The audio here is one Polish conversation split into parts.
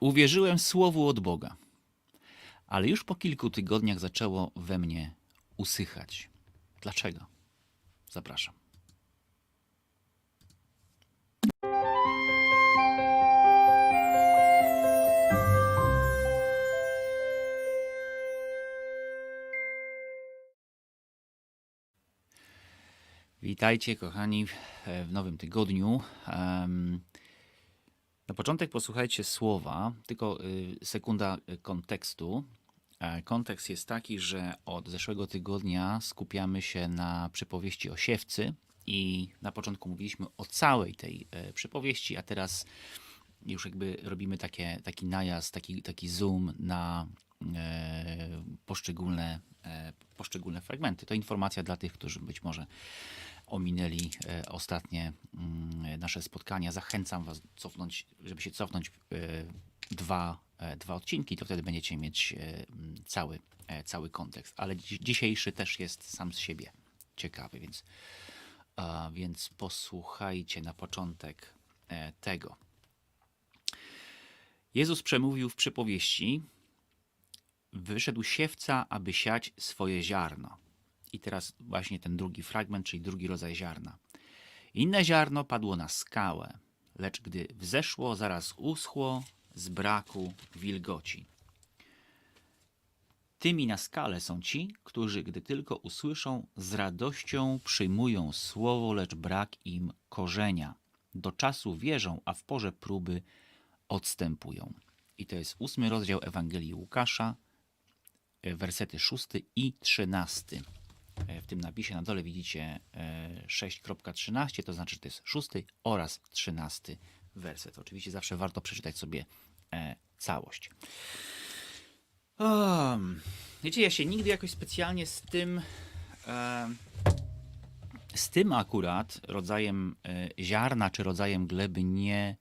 Uwierzyłem słowu od Boga, ale już po kilku tygodniach zaczęło we mnie usychać. Dlaczego? Zapraszam. Witajcie, kochani, w- nowym tygodniu. Na początek posłuchajcie słowa, tylko y, sekunda y, kontekstu. E, Kontekst jest taki, że od zeszłego tygodnia skupiamy się na przypowieści o siewcy i na początku mówiliśmy o całej tej e, przypowieści, a teraz już jakby robimy takie, taki najazd, taki, taki zoom na e, poszczególne, poszczególne fragmenty. To informacja dla tych, którzy być może ominęli e, ostatnie mm, nasze spotkania. Zachęcam Was cofnąć, żeby się cofnąć e, dwa, e, dwa odcinki, to wtedy będziecie mieć cały, cały kontekst. Ale dzi- dzisiejszy też jest sam z siebie ciekawy, więc, więc posłuchajcie na początek tego. Jezus przemówił w przypowieści: Wyszedł siewca, aby siać swoje ziarno. I teraz właśnie ten drugi fragment, czyli drugi rodzaj ziarna. Inne ziarno padło na skałę, lecz gdy wzeszło, zaraz uschło z braku wilgoci. Tymi na skale są ci, którzy, gdy tylko usłyszą, z radością przyjmują słowo, lecz brak im korzenia. Do czasu wierzą, a w porze próby odstępują. I to jest ósmy rozdział Ewangelii Łukasza, e, wersety szósty i trzynasty. E, W tym napisie na dole widzicie e, 6.13, to znaczy, że to jest szósty oraz trzynasty werset. Oczywiście zawsze warto przeczytać sobie e, całość. Wiecie, ja się nigdy jakoś specjalnie z tym e, z tym akurat rodzajem e, ziarna czy rodzajem gleby nie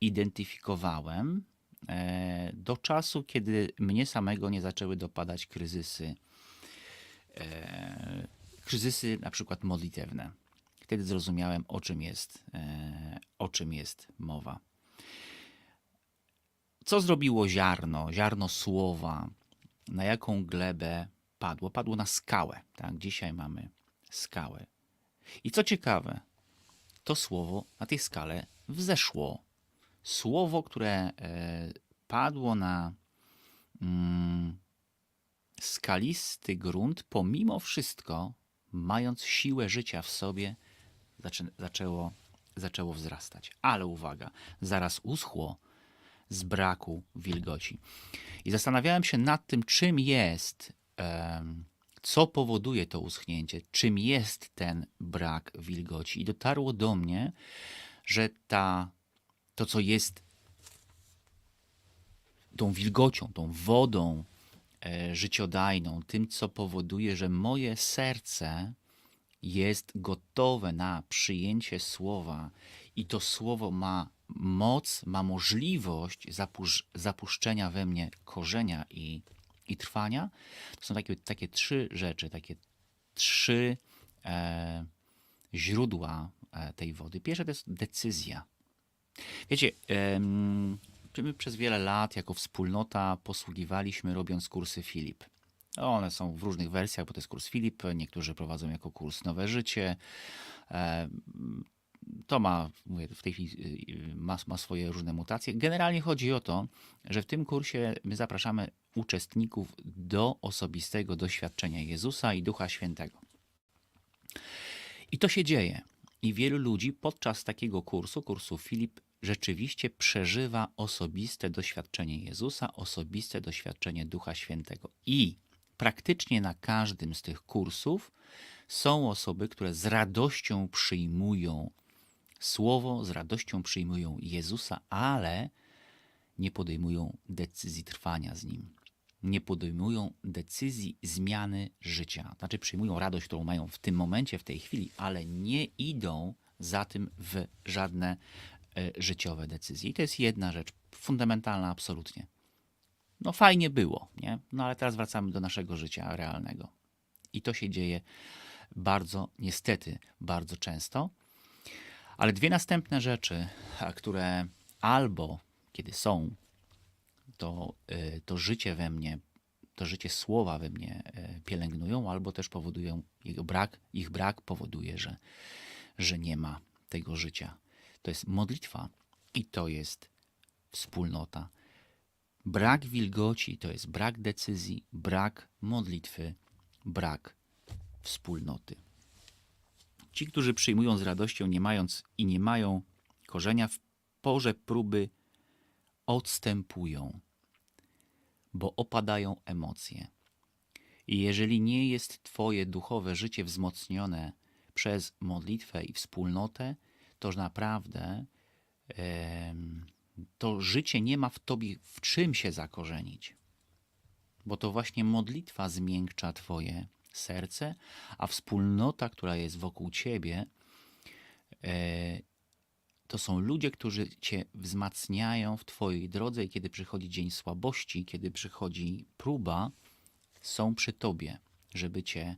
identyfikowałem e, do czasu, kiedy mnie samego nie zaczęły dopadać kryzysy e, kryzysy na przykład modlitewne. Wtedy zrozumiałem, o czym jest, e, o czym jest mowa. Co zrobiło ziarno, ziarno słowa, na jaką glebę padło? Padło na skałę. Tak? Dzisiaj mamy skałę. I co ciekawe, to słowo na tej skale wzeszło. Słowo, które e, padło na mm, skalisty grunt, pomimo wszystko, mając siłę życia w sobie, zaczę, zaczęło, zaczęło wzrastać. Ale uwaga, zaraz uschło z braku wilgoci. I zastanawiałem się nad tym, czym jest, co powoduje to uschnięcie, czym jest ten brak wilgoci. I dotarło do mnie, że ta, to, co jest tą wilgocią, tą wodą życiodajną, tym, co powoduje, że moje serce jest gotowe na przyjęcie słowa i to słowo ma moc, ma możliwość zapusz- zapuszczenia we mnie korzenia i, i trwania. To są takie, takie trzy rzeczy, takie trzy e, źródła e, tej wody. Pierwsze to jest decyzja. Wiecie, my przez wiele lat jako wspólnota posługiwaliśmy robiąc kursy Filip. One są w różnych wersjach, bo to jest kurs Filip, niektórzy prowadzą jako kurs Nowe Życie. Em, To ma, mówię, w tej chwili y, ma, ma swoje różne mutacje. Generalnie chodzi o to, że w tym kursie my zapraszamy uczestników do osobistego doświadczenia Jezusa i Ducha Świętego. I to się dzieje. I wielu ludzi podczas takiego kursu, kursu Filip, rzeczywiście przeżywa osobiste doświadczenie Jezusa, osobiste doświadczenie Ducha Świętego. I praktycznie na każdym z tych kursów są osoby, które z radością przyjmują Słowo, z radością przyjmują Jezusa, ale nie podejmują decyzji trwania z Nim. Nie podejmują decyzji zmiany życia. Znaczy przyjmują radość, którą mają w tym momencie, w tej chwili, ale nie idą za tym w żadne życiowe decyzje. I to jest jedna rzecz fundamentalna absolutnie. No fajnie było, nie? No ale teraz wracamy do naszego życia realnego. I to się dzieje bardzo, niestety, bardzo często. Ale dwie następne rzeczy, które albo kiedy są, to, e, to życie we mnie, to życie słowa we mnie e, pielęgnują, albo też powodują jego brak, ich brak powoduje, że, że nie ma tego życia. To jest modlitwa i to jest wspólnota. Brak wilgoci to jest brak decyzji, brak modlitwy, brak wspólnoty. Ci, którzy przyjmują z radością, nie mając i nie mają korzenia, w porze próby odstępują, bo opadają emocje. I jeżeli nie jest Twoje duchowe życie wzmocnione przez modlitwę i wspólnotę, to naprawdę to życie nie ma w Tobie w czym się zakorzenić. Bo to właśnie modlitwa zmiękcza Twoje serce, a wspólnota, która jest wokół Ciebie, e, to są ludzie, którzy Cię wzmacniają w Twojej drodze i kiedy przychodzi dzień słabości, kiedy przychodzi próba, są przy Tobie, żeby Cię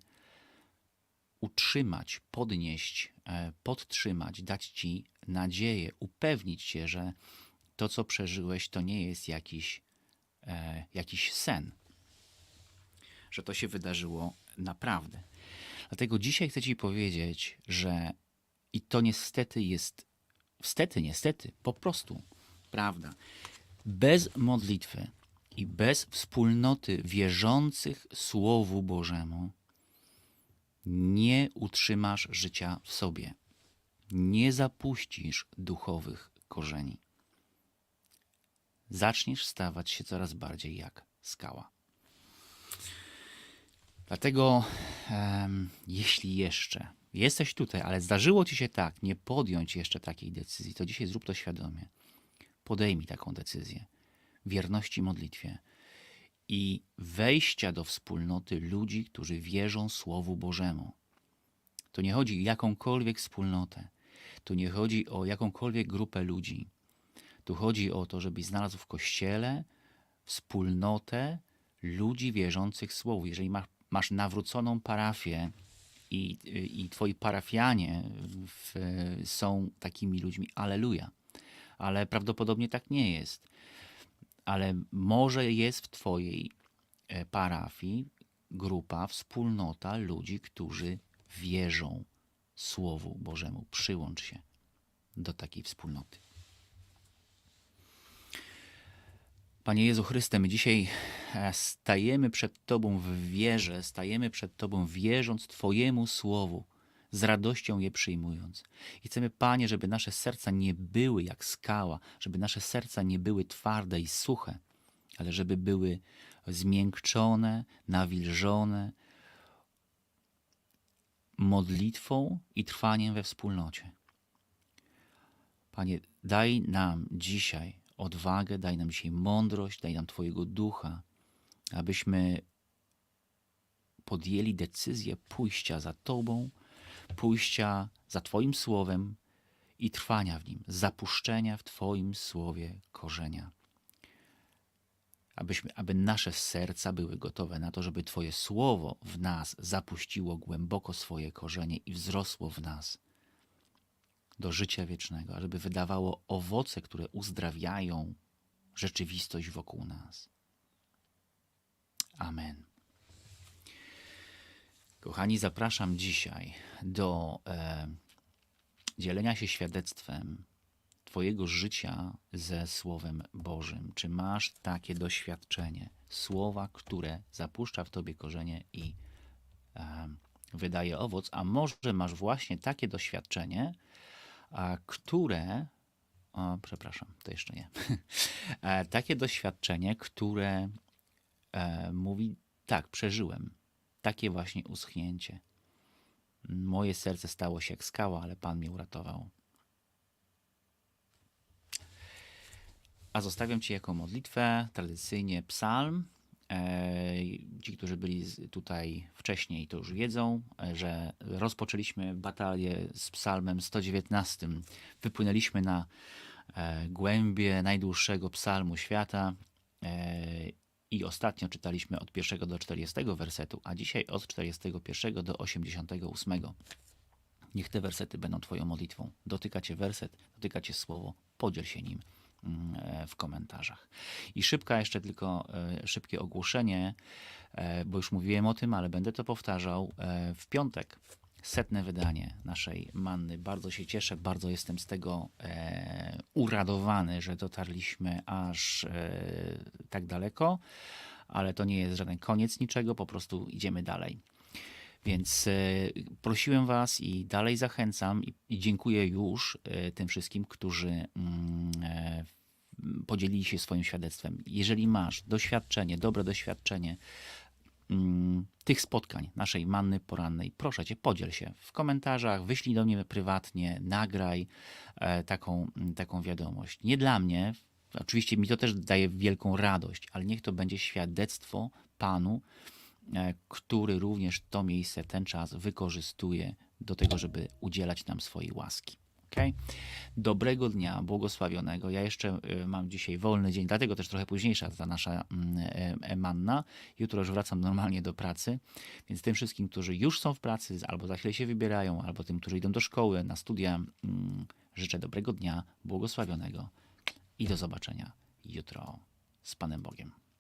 utrzymać, podnieść, e, podtrzymać, dać Ci nadzieję, upewnić Cię, że to, co przeżyłeś, to nie jest jakiś, e, jakiś sen, że to się wydarzyło naprawdę. Dlatego dzisiaj chcę Ci powiedzieć, że i to niestety jest, wstety, niestety, po prostu prawda. Bez modlitwy i bez wspólnoty wierzących Słowu Bożemu nie utrzymasz życia w sobie. Nie zapuścisz duchowych korzeni. Zaczniesz stawać się coraz bardziej jak skała. Dlatego, em, jeśli jeszcze jesteś tutaj, ale zdarzyło ci się tak, nie podjąć jeszcze takiej decyzji, to dzisiaj zrób to świadomie. Podejmij taką decyzję wierności modlitwie i wejścia do wspólnoty ludzi, którzy wierzą Słowu Bożemu. To nie chodzi o jakąkolwiek wspólnotę, tu nie chodzi o jakąkolwiek grupę ludzi. Tu chodzi o to, żebyś znalazł w kościele wspólnotę ludzi wierzących Słowu. Jeżeli masz, masz nawróconą parafię i, i twoi parafianie w, są takimi ludźmi, aleluja. Ale prawdopodobnie tak nie jest. Ale może jest w twojej e, parafii grupa, wspólnota ludzi, którzy wierzą Słowu Bożemu. Przyłącz się do takiej wspólnoty. Panie Jezu Chryste, my dzisiaj e, stajemy przed Tobą w wierze, stajemy przed Tobą wierząc Twojemu Słowu, z radością je przyjmując. I chcemy, Panie, żeby nasze serca nie były jak skała, żeby nasze serca nie były twarde i suche, ale żeby były zmiękczone, nawilżone modlitwą i trwaniem we wspólnocie. Panie, daj nam dzisiaj odwagę, daj nam dzisiaj mądrość, daj nam Twojego ducha, abyśmy podjęli decyzję pójścia za Tobą, pójścia za Twoim słowem i trwania w nim, zapuszczenia w Twoim słowie korzenia. Abyśmy, aby nasze serca były gotowe na to, żeby Twoje słowo w nas zapuściło głęboko swoje korzenie i wzrosło w nas do życia wiecznego, żeby wydawało owoce, które uzdrawiają rzeczywistość wokół nas. Amen. Kochani, zapraszam dzisiaj do e, dzielenia się świadectwem Twojego życia ze Słowem Bożym. Czy masz takie doświadczenie? Słowa, które zapuszcza w Tobie korzenie i e, wydaje owoc, a może masz właśnie takie doświadczenie, a które, o, przepraszam, to jeszcze nie, E, takie doświadczenie, które e, mówi, tak, przeżyłem takie właśnie uschnięcie. Moje serce stało się jak skała, ale Pan mnie uratował. A zostawiam Ci jako modlitwę tradycyjnie psalm. E, Ci, którzy byli tutaj wcześniej, to już wiedzą, e, że rozpoczęliśmy batalię z psalmem 119. Wypłynęliśmy na e, głębie najdłuższego psalmu świata i ostatnio czytaliśmy od 1 do 40 wersetu, a dzisiaj od 41 do 88. Niech te wersety będą Twoją modlitwą. Dotyka Cię werset, dotyka Cię słowo, podziel się nim. mm, w komentarzach. I szybka jeszcze tylko e, szybkie ogłoszenie, e, bo już mówiłem o tym, ale będę to powtarzał. E, W piątek setne wydanie naszej manny. Bardzo się cieszę, bardzo jestem z tego e, uradowany, że dotarliśmy aż e, tak daleko, ale to nie jest żaden koniec niczego, po prostu idziemy dalej. Więc e, prosiłem Was i dalej zachęcam i, dziękuję już e, tym wszystkim, którzy mm, e, podzielili się swoim świadectwem. Jeżeli masz doświadczenie, dobre doświadczenie tych spotkań, naszej manny porannej, proszę Cię, podziel się w komentarzach, wyślij do mnie prywatnie, nagraj e, taką, mm, taką wiadomość. Nie dla mnie, oczywiście mi to też daje wielką radość, ale niech to będzie świadectwo Panu, e, który również to miejsce, ten czas wykorzystuje do tego, żeby udzielać nam swojej łaski. Okay? Dobrego dnia, błogosławionego. Ja jeszcze y, mam dzisiaj wolny dzień, dlatego też trochę późniejsza ta nasza mm, e, manna. Jutro już wracam normalnie do pracy, więc tym wszystkim, którzy już są w pracy, albo za chwilę się wybierają, albo tym, którzy idą do szkoły, na studia, mm, życzę dobrego dnia, błogosławionego i do zobaczenia jutro z Panem Bogiem.